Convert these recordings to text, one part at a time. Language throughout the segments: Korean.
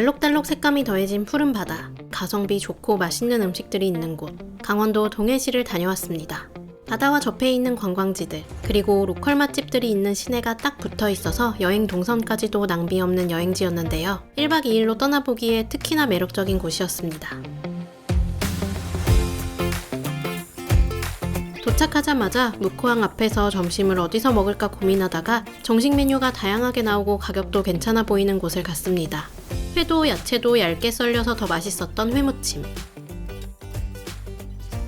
알록달록 색감이 더해진 푸른 바다, 가성비 좋고 맛있는 음식들이 있는 곳, 강원도 동해시를 다녀왔습니다. 바다와 접해 있는 관광지들, 그리고 로컬 맛집들이 있는 시내가 딱 붙어 있어서 여행 동선까지도 낭비 없는 여행지였는데요. 1박 2일로 떠나보기에 특히나 매력적인 곳이었습니다. 도착하자마자 묵호항 앞에서 점심을 어디서 먹을까 고민하다가 정식 메뉴가 다양하게 나오고 가격도 괜찮아 보이는 곳을 갔습니다. 회도 야채도 얇게 썰려서 더 맛있었던 회무침.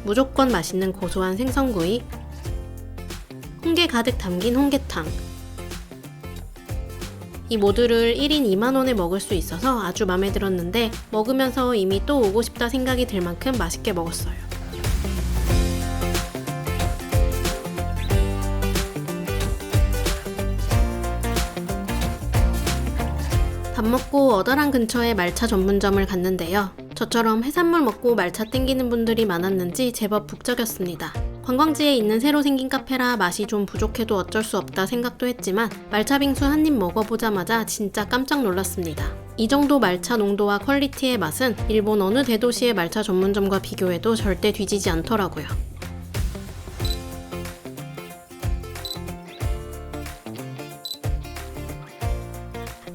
무조건 맛있는 고소한 생선구이. 홍게 가득 담긴 홍게탕. 이 모두를 1인 2만원에 먹을 수 있어서 아주 마음에 들었는데 먹으면서 이미 또 오고 싶다 생각이 들 만큼 맛있게 먹었어요. 밥 먹고 어다랑 근처에 말차 전문점을 갔는데요. 저처럼 해산물 먹고 말차 땡기는 분들이 많았는지 제법 북적였습니다. 관광지에 있는 새로 생긴 카페라 맛이 좀 부족해도 어쩔 수 없다 생각도 했지만 말차 빙수 한 입 먹어보자마자 진짜 깜짝 놀랐습니다. 이 정도 말차 농도와 퀄리티의 맛은 일본 어느 대도시의 말차 전문점과 비교해도 절대 뒤지지 않더라고요.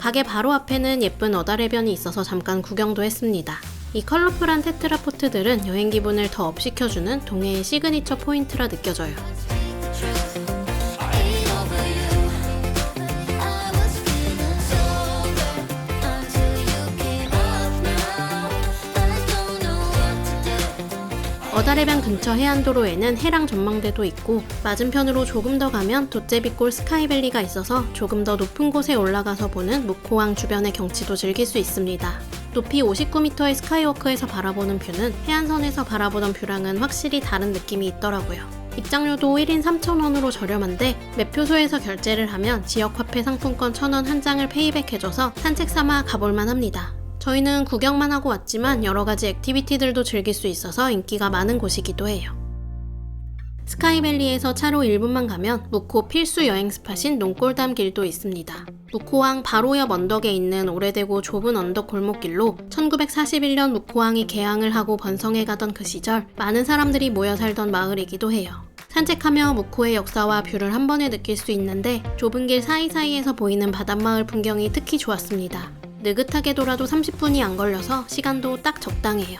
가게 바로 앞에는 예쁜 어다래변이 있어서 잠깐 구경도 했습니다. 이 컬러풀한 테트라포트들은 여행 기분을 더 업시켜주는 동해의 시그니처 포인트라 느껴져요. 어다래변 근처 해안도로에는 해랑 전망대도 있고 맞은편으로 조금 더 가면 도제비골 스카이밸리가 있어서 조금 더 높은 곳에 올라가서 보는 묵호항 주변의 경치도 즐길 수 있습니다. 높이 59m의 스카이워크에서 바라보는 뷰는 해안선에서 바라보던 뷰랑은 확실히 다른 느낌이 있더라고요. 입장료도 1인 3,000원으로 저렴한데 매표소에서 결제를 하면 지역 화폐 상품권 1,000원 한 장을 페이백해줘서 산책 삼아 가볼만 합니다. 저희는 구경만 하고 왔지만 여러 가지 액티비티들도 즐길 수 있어서 인기가 많은 곳이기도 해요. 스카이밸리에서 차로 1분만 가면 무코 필수 여행 스팟인 농골담 길도 있습니다. 무코항 바로 옆 언덕에 있는 오래되고 좁은 언덕 골목길로 1941년 무코항이 개항을 하고 번성해 가던 그 시절 많은 사람들이 모여 살던 마을이기도 해요. 산책하며 무코의 역사와 뷰를 한 번에 느낄 수 있는데 좁은 길 사이사이에서 보이는 바닷마을 풍경이 특히 좋았습니다. 느긋하게 돌아도 30분이 안 걸려서 시간도 딱 적당해요.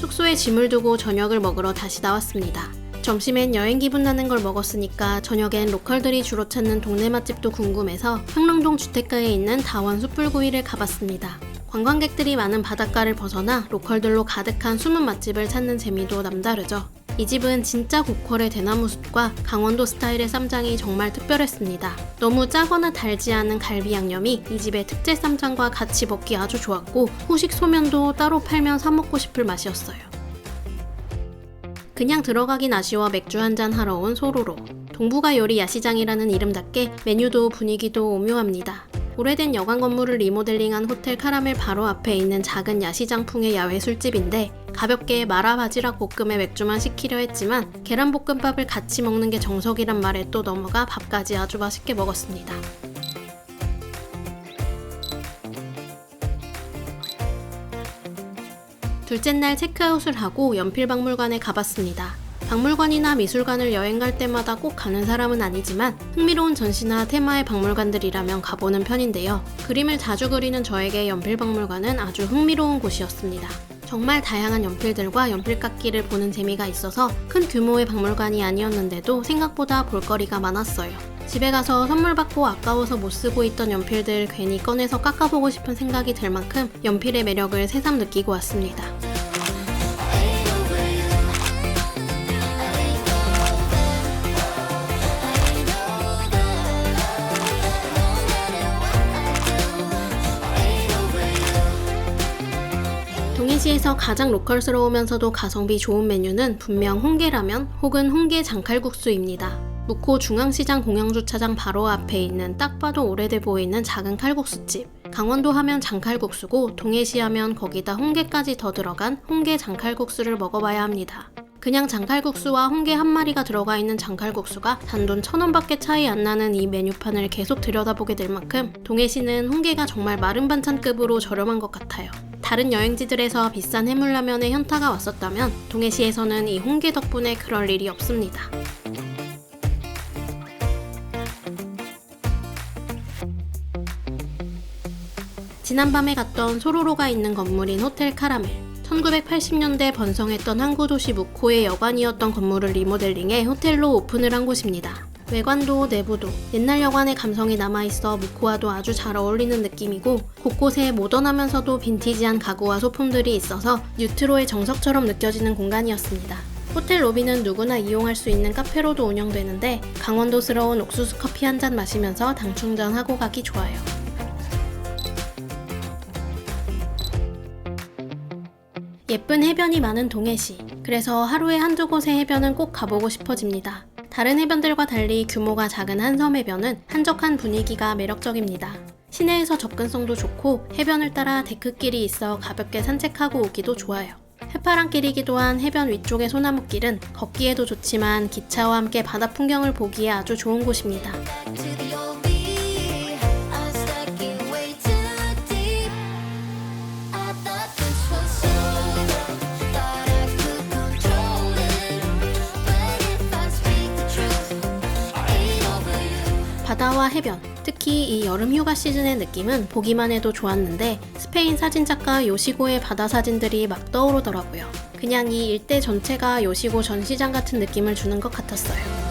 숙소에 짐을 두고 저녁을 먹으러 다시 나왔습니다. 점심엔 여행 기분 나는 걸 먹었으니까 저녁엔 로컬들이 주로 찾는 동네 맛집도 궁금해서 평릉동 주택가에 있는 다원 숯불구이를 가봤습니다. 관광객들이 많은 바닷가를 벗어나 로컬들로 가득한 숨은 맛집을 찾는 재미도 남다르죠. 이 집은 진짜 고퀄의 대나무 숲과 강원도 스타일의 쌈장이 정말 특별했습니다. 너무 짜거나 달지 않은 갈비 양념이 이 집의 특제 쌈장과 같이 먹기 아주 좋았고 후식 소면도 따로 팔면 사 먹고 싶을 맛이었어요. 그냥 들어가긴 아쉬워 맥주 한 잔 하러 온 소로로. 동부가 요리 야시장이라는 이름답게 메뉴도 분위기도 오묘합니다. 오래된 여관 건물을 리모델링한 호텔 카라멜 바로 앞에 있는 작은 야시장풍의 야외 술집인데 가볍게 마라 바지락 볶음에 맥주만 시키려 했지만 계란볶음밥을 같이 먹는 게 정석이란 말에 또 넘어가 밥까지 아주 맛있게 먹었습니다. 둘째 날 체크아웃을 하고 연필박물관에 가봤습니다. 박물관이나 미술관을 여행 갈 때마다 꼭 가는 사람은 아니지만 흥미로운 전시나 테마의 박물관들이라면 가보는 편인데요. 그림을 자주 그리는 저에게 연필박물관은 아주 흥미로운 곳이었습니다. 정말 다양한 연필들과 연필깎이를 보는 재미가 있어서 큰 규모의 박물관이 아니었는데도 생각보다 볼거리가 많았어요. 집에 가서 선물 받고 아까워서 못 쓰고 있던 연필들 괜히 꺼내서 깎아보고 싶은 생각이 들 만큼 연필의 매력을 새삼 느끼고 왔습니다. 동해시에서 가장 로컬스러우면서도 가성비 좋은 메뉴는 분명 홍게라면 혹은 홍게 장칼국수입니다. 묵호 중앙시장 공영주차장 바로 앞에 있는 딱 봐도 오래돼 보이는 작은 칼국수집. 강원도 하면 장칼국수고 동해시 하면 거기다 홍게까지 더 들어간 홍게 장칼국수를 먹어봐야 합니다. 그냥 장칼국수와 홍게 한 마리가 들어가 있는 장칼국수가 단돈 천 원밖에 차이 안 나는 이 메뉴판을 계속 들여다보게 될 만큼 동해시는 홍게가 정말 마른 반찬급으로 저렴한 것 같아요. 다른 여행지들에서 비싼 해물라면에 현타가 왔었다면 동해시에서는 이 홍게 덕분에 그럴 일이 없습니다. 지난밤에 갔던 소로로가 있는 건물인 호텔 카라멜. 1980년대 번성했던 항구 도시 무코의 여관이었던 건물을 리모델링해 호텔로 오픈을 한 곳입니다. 외관도 내부도 옛날 여관의 감성이 남아있어 무코와도 아주 잘 어울리는 느낌이고 곳곳에 모던하면서도 빈티지한 가구와 소품들이 있어서 뉴트로의 정석처럼 느껴지는 공간이었습니다. 호텔 로비는 누구나 이용할 수 있는 카페로도 운영되는데 강원도스러운 옥수수 커피 한 잔 마시면서 당 충전하고 가기 좋아요. 예쁜 해변이 많은 동해시. 그래서 하루에 한두 곳의 해변은 꼭 가보고 싶어집니다. 다른 해변들과 달리 규모가 작은 한섬 해변은 한적한 분위기가 매력적입니다. 시내에서 접근성도 좋고 해변을 따라 데크길이 있어 가볍게 산책하고 오기도 좋아요. 해파랑길이기도 한 해변 위쪽의 소나무길은 걷기에도 좋지만 기차와 함께 바다 풍경을 보기에 아주 좋은 곳입니다. 해변, 특히 이 여름 휴가 시즌의 느낌은 보기만 해도 좋았는데 스페인 사진작가 요시고의 바다 사진들이 막 떠오르더라고요. 그냥 이 일대 전체가 요시고 전시장 같은 느낌을 주는 것 같았어요.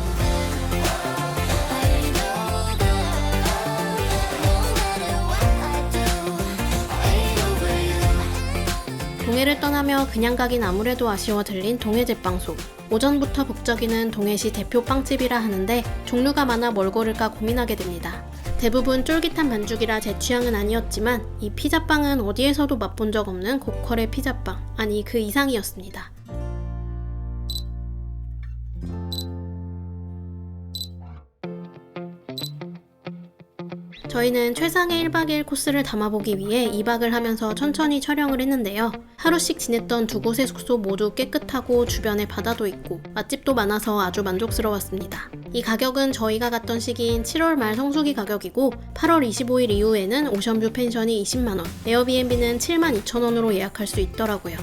동해를 떠나며 그냥 가긴 아무래도 아쉬워 들린 동해 제빵소. 오전부터 북적이는 동해시 대표 빵집이라 하는데 종류가 많아 뭘 고를까 고민하게 됩니다. 대부분 쫄깃한 반죽이라 제 취향은 아니었지만 이 피자빵은 어디에서도 맛본 적 없는 고퀄의 피자빵. 아니 그 이상이었습니다. 저희는 최상의 1박 2일 코스를 담아보기 위해 2박을 하면서 천천히 촬영을 했는데요. 하루씩 지냈던 두 곳의 숙소 모두 깨끗하고 주변에 바다도 있고 맛집도 많아서 아주 만족스러웠습니다. 이 가격은 저희가 갔던 시기인 7월 말 성수기 가격이고 8월 25일 이후에는 오션뷰 펜션이 20만원, 에어비앤비는 7만 2천원으로 예약할 수 있더라고요.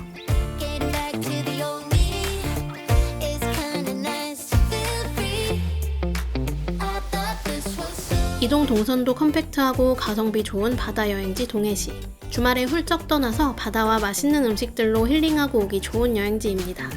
이동 동선도 컴팩트하고 가성비 좋은 바다 여행지 동해시. 주말에 훌쩍 떠나서 바다와 맛있는 음식들로 힐링하고 오기 좋은 여행지입니다.